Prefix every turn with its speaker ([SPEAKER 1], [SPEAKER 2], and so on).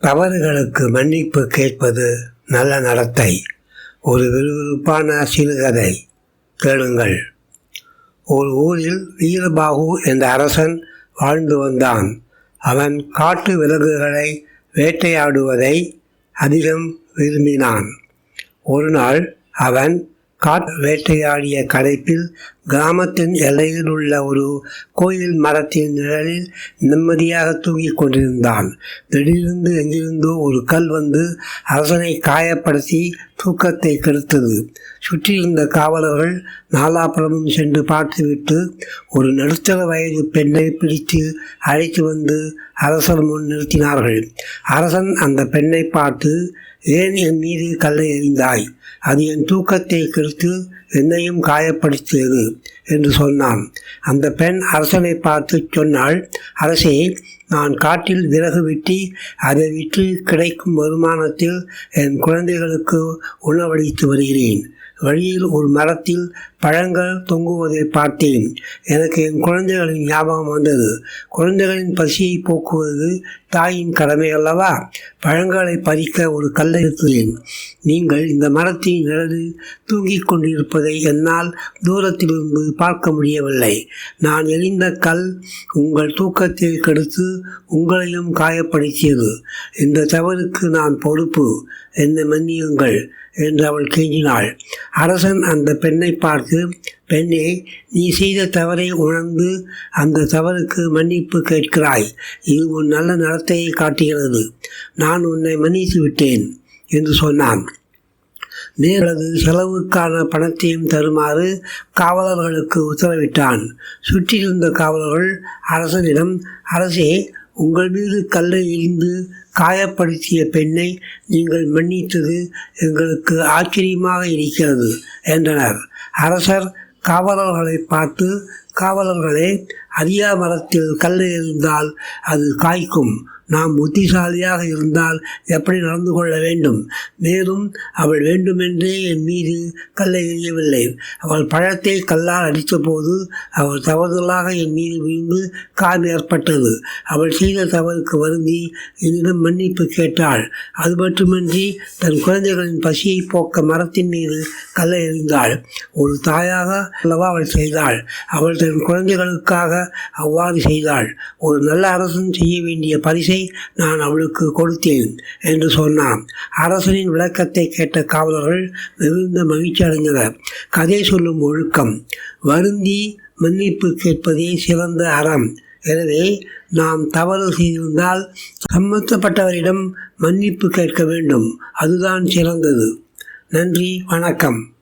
[SPEAKER 1] தவறுகளுக்கு மன்னிப்பு கேட்பது நல்ல நடத்தை. ஒரு விறுவிறுப்பான சிறுகதை. கேளுங்கள். ஒரு ஊரில் வீரபாகு என்ற அரசன் வாழ்ந்து வந்தான். அவன் காட்டு விலங்குகளை வேட்டையாடுவதை அதிகம் விரும்பினான். ஒரு நாள் அவன் காட்டு வேட்டையாடிய களைப்பில் கிராமத்தின் எல்லையில் உள்ள ஒரு கோயில் மரத்தின் நிழலில் நிம்மதியாக தூங்கிக் கொண்டிருந்தான். திடீரென்று எங்கிருந்தோ ஒரு கல் வந்து அரசனை காயப்படுத்தி தூக்கத்தை கெடுத்தது. சுற்றியிருந்த காவலர்கள் நாலாபுறமும் சென்று பார்த்துவிட்டு ஒரு நடுத்தர வயது பெண்ணை பிடித்து அழைத்து வந்து அரசர் முன் நிறுத்தினார்கள். அரசன் அந்த பெண்ணை பார்த்து ஏன் என் மீது கல்லை எறிந்தாய்? அது என் தூக்கத்தை கெடுத்து என்னையும் காயப்படுத்தியது. என்று சொன்னான். அந்த பெண் அரசனை பார்த்து சொன்னாள் அரசே நான் காட்டில் விறகு வெட்டி அதை விற்று கிடைக்கும் வருமானத்தில் என் குழந்தைகளுக்கு உணவளித்து வருகிறேன். வழியில் ஒரு மரத்தில் பழங்கள் தொங்குவதை பார்த்தேன். எனக்கு என் குழந்தைகளின் ஞாபகம் வந்தது. குழந்தைகளின் பசியை போக்குவது தாயின் கடமை அல்லவா? பழங்களை பறிக்க ஒரு கல்லை எடுத்தேன் நீங்கள் இந்த மரத்தின் நிழலில் தூங்கிக் கொண்டிருப்பதை என்னால் தூரத்திலிருந்து பார்க்க முடியவில்லை. நான் எரிந்த கல் உங்கள் தூக்கத்தை கெடுத்து உங்களையும் காயப்படுத்தியது. இந்த தவறுக்கு நான் பொறுப்பு. என்னை மன்னியுங்கள் என்று அவள் கெஞ்சினாள். அரசன் அந்த பெண்ணை பார்த்து பெண்ணே நீ செய்த தவறை உணர்ந்து அந்த தவறுக்கு மன்னிப்பு கேட்கிறாய். இது உன் நல்ல நடத்தையை காட்டுகிறது. நான் உன்னை மன்னித்து விட்டேன் என்று சொன்னான். நேரது செலவுக்கான பணத்தையும் தருமாறு காவலர்களுக்கு உத்தரவிட்டான். சுற்றியிருந்த காவலர்கள் அரசனிடம் அரசே உங்கள் மீது கல்லை இருந்து காயப்படுத்திய பெண்ணை நீங்கள் மன்னித்தது எங்களுக்கு ஆச்சரியமாக இருக்கிறது என்றனர். அரசர் காவலர்களை பார்த்து காவலர்களே அரியா மரத்தில் கல் இருந்தால் அது காய்க்கும். நாம் புத்திசாலியாக இருந்தால் எப்படி நடந்து கொள்ள வேண்டும்? மேலும் அவள் வேண்டுமென்றே என் மீது கல்லை எறியவில்லை அவள் பழத்தை கல்லால் அடித்தபோது அவள் தவறுதலாக என் மீது விழுந்து காயம் ஏற்பட்டது. அவள் செய்த தவறுக்கு வருந்தி என்னிடம் மன்னிப்பு கேட்டாள். அது மட்டுமின்றி தன் குழந்தைகளின் பசியை போக்க மரத்தின் மீது கல்லை எறிந்தாள். ஒரு தாயாக அல்லவா அவள் செய்தாள். அவள் தன் குழந்தைகளுக்காக அவ்வாறு செய்தாள். ஒரு நல்ல அரசன் செய்ய வேண்டிய பரிசை நான் அவளுக்கு கொடுத்தேன் என்று சொன்னான். அரசனின் விளக்கத்தை கேட்ட காவலர்கள் மிகுந்த மகிழ்ச்சி அடைந்தனர். கதை சொல்லும் ஒழுக்கம். வருந்தி மன்னிப்பு கேட்பதே சிறந்த அறம். எனவே நாம் தவறு செய்திருந்தால் சம்பந்தப்பட்டவரிடம் மன்னிப்பு கேட்க வேண்டும். அதுதான் சிறந்தது. நன்றி வணக்கம்.